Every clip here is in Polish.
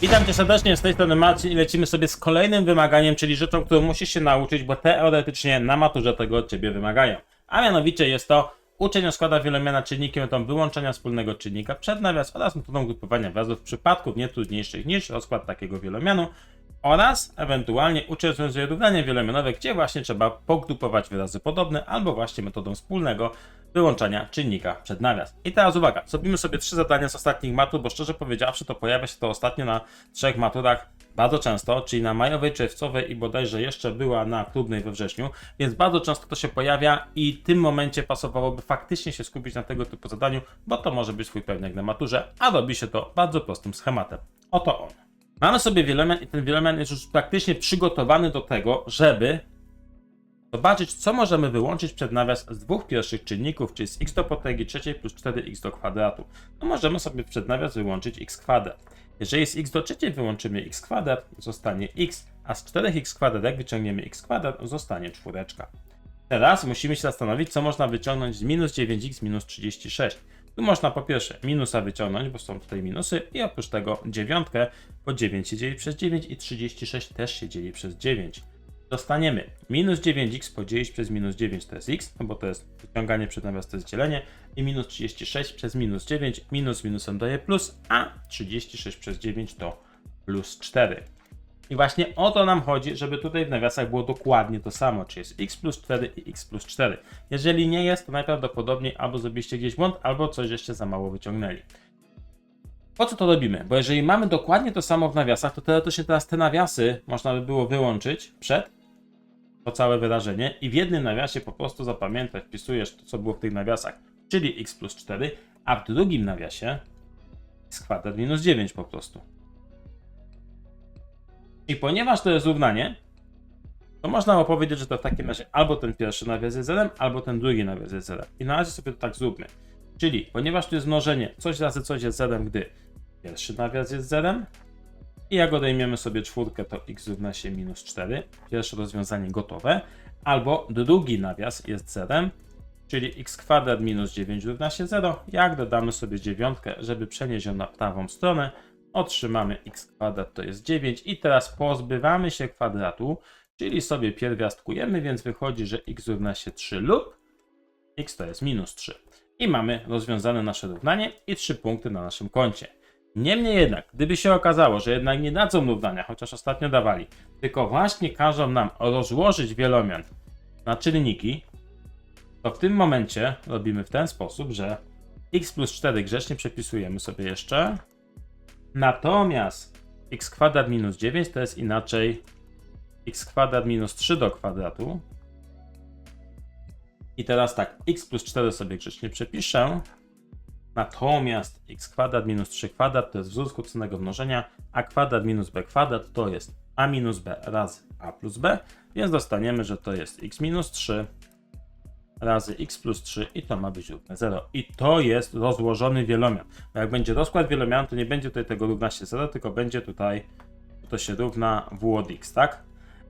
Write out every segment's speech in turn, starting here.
Witam cię serdecznie, z tej strony Marcin i lecimy sobie z kolejnym wymaganiem, czyli rzeczą, którą musisz się nauczyć, bo teoretycznie na maturze tego od ciebie wymagają. A mianowicie jest to uczenie składa wielomiana czynnikiem metodą wyłączenia wspólnego czynnika przed nawias oraz metodą grupowania wyrazów przypadków nie trudniejszych niż rozkład takiego wielomianu oraz ewentualnie uczy rozwiązuje równanie wielomianowe, gdzie właśnie trzeba pogrupować wyrazy podobne albo właśnie metodą wspólnego wyłączania czynnika przed nawias. I teraz uwaga, zrobimy sobie trzy zadania z ostatnich matur, bo szczerze powiedziawszy to pojawia się to ostatnio na trzech maturach bardzo często, czyli na majowej, czerwcowej i bodajże jeszcze była na próbnej we wrześniu, więc bardzo często to się pojawia i w tym momencie pasowałoby faktycznie się skupić na tego typu zadaniu, bo to może być swój pewniak na maturze, a robi się to bardzo prostym schematem. Oto on. Mamy sobie wielomian i ten wielomian jest już praktycznie przygotowany do tego, żeby zobaczyć, co możemy wyłączyć przed nawias z dwóch pierwszych czynników, czyli z x do potęgi trzeciej plus 4x do kwadratu. No możemy sobie przed nawias wyłączyć x kwadrat. Jeżeli z x do trzeciej wyłączymy x kwadrat, zostanie x, a z 4x kwadrat, jak wyciągniemy x kwadrat, zostanie czwóreczka. Teraz musimy się zastanowić, co można wyciągnąć z minus 9x minus 36. Tu można po pierwsze minusa wyciągnąć, bo są tutaj minusy i oprócz tego dziewiątkę, bo 9 się dzieli przez 9 i 36 też się dzieli przez 9. Dostaniemy minus 9x podzielić przez minus 9 to jest x, no bo to jest wyciąganie przed nawias to jest dzielenie i minus 36 przez minus 9, minus minusem daje plus, a 36 przez 9 to plus 4. I właśnie o to nam chodzi, żeby tutaj w nawiasach było dokładnie to samo, czyli jest x plus 4 i x plus 4. Jeżeli nie jest, to najprawdopodobniej albo zrobiliście gdzieś błąd, albo coś jeszcze za mało wyciągnęli. Po co to robimy? Bo jeżeli mamy dokładnie to samo w nawiasach, to teoretycznie teraz te nawiasy można by było wyłączyć przed to całe wyrażenie i w jednym nawiasie po prostu zapamiętać, wpisujesz to, co było w tych nawiasach, czyli x plus 4, a w drugim nawiasie x kwadrat minus 9 po prostu. I ponieważ to jest równanie, to można by powiedzieć, że to w takim razie albo ten pierwszy nawias jest zerem, albo ten drugi nawias jest zerem. I na razie sobie to tak zróbmy. Czyli, ponieważ tu jest mnożenie, coś razy coś jest zerem, gdy pierwszy nawias jest zerem, i jak odejmiemy sobie czwórkę, to x równa się minus 4. Pierwsze rozwiązanie gotowe. Albo drugi nawias jest zerem, czyli x kwadrat minus 9 równa się 0. Jak dodamy sobie dziewiątkę, żeby przenieść ją na prawą stronę, otrzymamy x kwadrat to jest 9 i teraz pozbywamy się kwadratu, czyli sobie pierwiastkujemy, więc wychodzi, że x równa się 3 lub x to jest minus 3. I mamy rozwiązane nasze równanie i 3 punkty na naszym koncie. Niemniej jednak, gdyby się okazało, że jednak nie dadzą równania, chociaż ostatnio dawali, tylko właśnie każą nam rozłożyć wielomian na czynniki, to w tym momencie robimy w ten sposób, że x plus 4 grzecznie przepisujemy sobie jeszcze, natomiast x kwadrat minus 9 to jest inaczej x kwadrat minus 3 do kwadratu. I teraz tak, x plus 4 sobie grzecznie przepiszę, Natomiast x kwadrat minus 3 kwadrat to jest wzór skróconego mnożenia, a kwadrat minus b kwadrat to jest a minus b razy a plus b, więc dostaniemy, że to jest x minus 3 razy x plus 3 i to ma być równe 0. I to jest rozłożony wielomian. Bo jak będzie rozkład wielomianu, to nie będzie tutaj tego równa się 0, tylko będzie tutaj to się równa w od x, tak?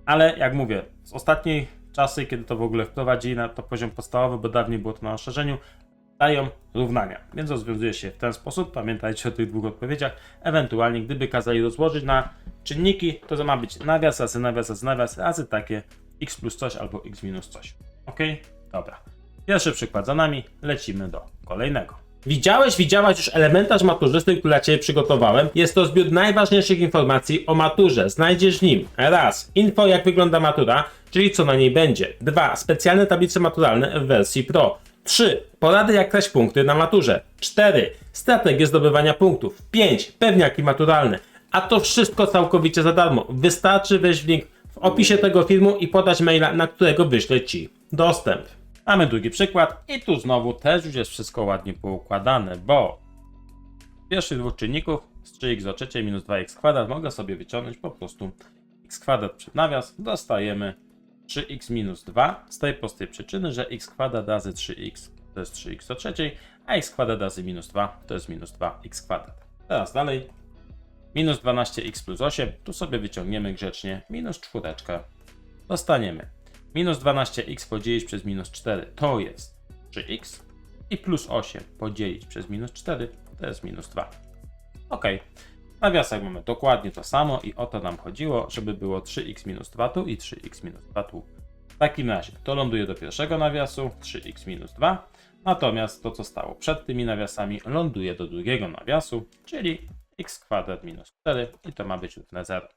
Ale jak mówię, z ostatniej czasy, kiedy to w ogóle wprowadzili na to poziom podstawowy, bo dawniej było to na rozszerzeniu, dają równania. Więc rozwiązuje się w ten sposób. Pamiętajcie o tych dwóch odpowiedziach. Ewentualnie, gdyby kazali rozłożyć na czynniki, to to ma być nawias razy nawias razy nawias razy takie x plus coś albo x minus coś. Ok? Dobra. Pierwszy przykład za nami. Lecimy do kolejnego. Widziałeś, widziałaś już elementarz maturzysty, który dla Ciebie przygotowałem. Jest to zbiór najważniejszych informacji o maturze. Znajdziesz w nim raz info jak wygląda matura, czyli co na niej będzie. Dwa specjalne tablice maturalne w wersji Pro. 3. Porady jak kraść punkty na maturze. 4. Strategie zdobywania punktów. 5. Pewniaki maturalne. A to wszystko całkowicie za darmo. Wystarczy wejść w link w opisie tego filmu i podać maila, na którego wyślę Ci dostęp. Mamy drugi przykład i tu znowu też już jest wszystko ładnie poukładane, bo pierwszych dwóch czynników z 3x do trzeciej minus 2x kwadrat mogę sobie wyciągnąć po prostu x kwadrat przed nawias. Dostajemy 3x minus 2 z tej prostej przyczyny, że x kwadrat razy 3x to jest 3x do trzeciej, a x kwadrat razy minus 2 to jest minus 2x kwadrat. Teraz dalej. Minus 12x plus 8, tu sobie wyciągniemy grzecznie minus czwóreczkę. Dostaniemy minus 12x podzielić przez minus 4 to jest 3x i plus 8 podzielić przez minus 4 to jest minus 2. Ok. Nawiasach mamy dokładnie to samo i o to nam chodziło, żeby było 3x minus 2 tu i 3x minus 2 tu. W takim razie to ląduje do pierwszego nawiasu 3x minus 2, natomiast to co stało przed tymi nawiasami ląduje do drugiego nawiasu, czyli x kwadrat minus 4 i to ma być równe 0.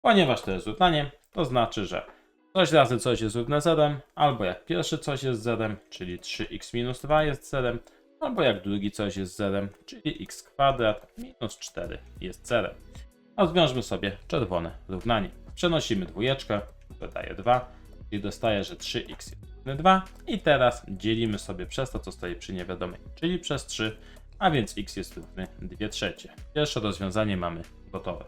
Ponieważ to jest równanie, to znaczy, że coś razy coś jest równe 0, albo jak pierwszy coś jest 0, czyli 3x minus 2 jest 0, albo jak drugi coś jest 0, czyli x kwadrat minus 4 jest 0. Rozwiążmy sobie czerwone równanie. Przenosimy dwójeczkę, dodaję 2, czyli dostaję, że 3x jest równe 2 i teraz dzielimy sobie przez to, co stoi przy niewiadomej, czyli przez 3, a więc x jest równy 2 trzecie. Pierwsze rozwiązanie mamy gotowe.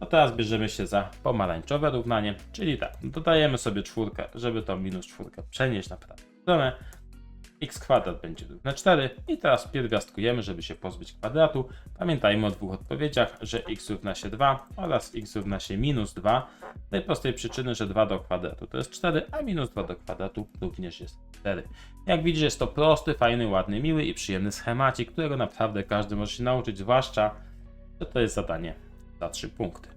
No teraz bierzemy się za pomarańczowe równanie, czyli tak, dodajemy sobie czwórkę, żeby tą minus czwórkę przenieść na prawą stronę. X kwadrat będzie równe 4 i teraz pierwiastkujemy, żeby się pozbyć kwadratu. Pamiętajmy o dwóch odpowiedziach, że x równa się 2 oraz x równa się minus 2. Z tej prostej przyczyny, że 2 do kwadratu to jest 4, a minus 2 do kwadratu również jest 4. Jak widzisz, jest to prosty, fajny, ładny, miły i przyjemny schemacik, którego naprawdę każdy może się nauczyć, zwłaszcza, że to jest zadanie za 3 punkty.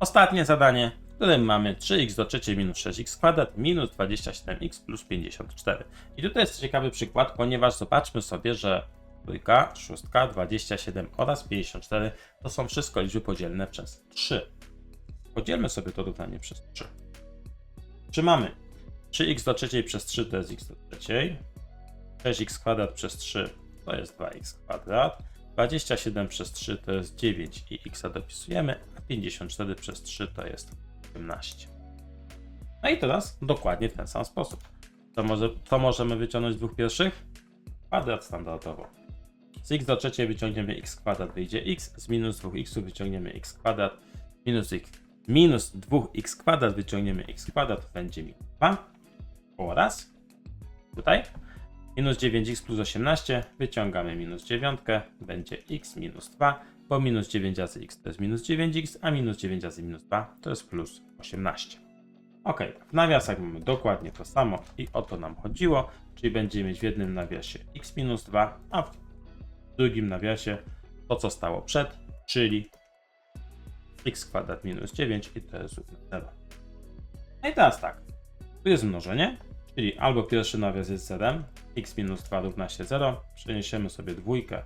Ostatnie zadanie, którym mamy 3x do trzeciej minus 6x kwadrat minus 27x plus 54. I tutaj jest ciekawy przykład, ponieważ zobaczmy sobie, że trójka, szóstka, 27 oraz 54 to są wszystko liczby podzielne przez 3. Podzielmy sobie to równanie przez 3. Czy mamy 3x do trzeciej przez 3 to jest x do trzeciej, 6x kwadrat przez 3 to jest 2x kwadrat, 27 przez 3 to jest 9 i x dopisujemy, a 54 przez 3 to jest 18. No i teraz dokładnie w ten sam sposób. To, może, to możemy wyciągnąć z dwóch pierwszych? Kwadrat standardowo. Z x do trzeciej wyciągniemy x kwadrat, wyjdzie x, z minus 2x wyciągniemy x kwadrat, minus, x, minus 2x kwadrat wyciągniemy x kwadrat, będzie minus 2 oraz tutaj Minus 9x plus 18, wyciągamy minus 9, będzie x minus 2, bo minus 9 razy x to jest minus 9x, a minus 9 razy minus 2 to jest plus 18. Ok, w nawiasach mamy dokładnie to samo i o to nam chodziło, czyli będziemy mieć w jednym nawiasie x minus 2, a w drugim nawiasie to co stało przed, czyli x kwadrat minus 9 i to jest równe 0. No i teraz tak, tu jest mnożenie, Czyli albo pierwszy nawias jest 0, x minus 2 równa się 0, przeniesiemy sobie dwójkę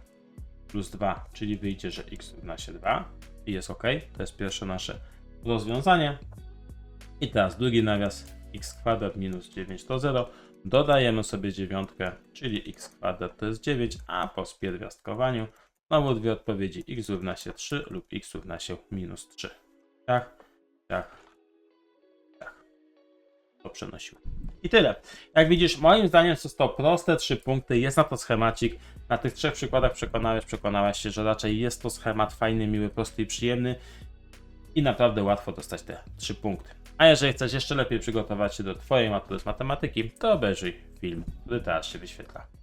plus 2, czyli wyjdzie, że x równa się 2 i jest ok. To jest pierwsze nasze rozwiązanie. I teraz drugi nawias x kwadrat minus 9 to 0. Dodajemy sobie dziewiątkę, czyli x kwadrat to jest 9, a po spierwiastkowaniu znowu dwie odpowiedzi x równa się 3 lub x równa się minus 3. Tak, tak. To. I tyle. Jak widzisz, moim zdaniem są to proste trzy punkty. Jest na to schemacik. Na tych trzech przykładach przekonałeś, przekonałaś się, że raczej jest to schemat fajny, miły, prosty i przyjemny. I naprawdę łatwo dostać te trzy punkty. A jeżeli chcesz jeszcze lepiej przygotować się do Twojej matury z matematyki, to obejrzyj film, który teraz się wyświetla.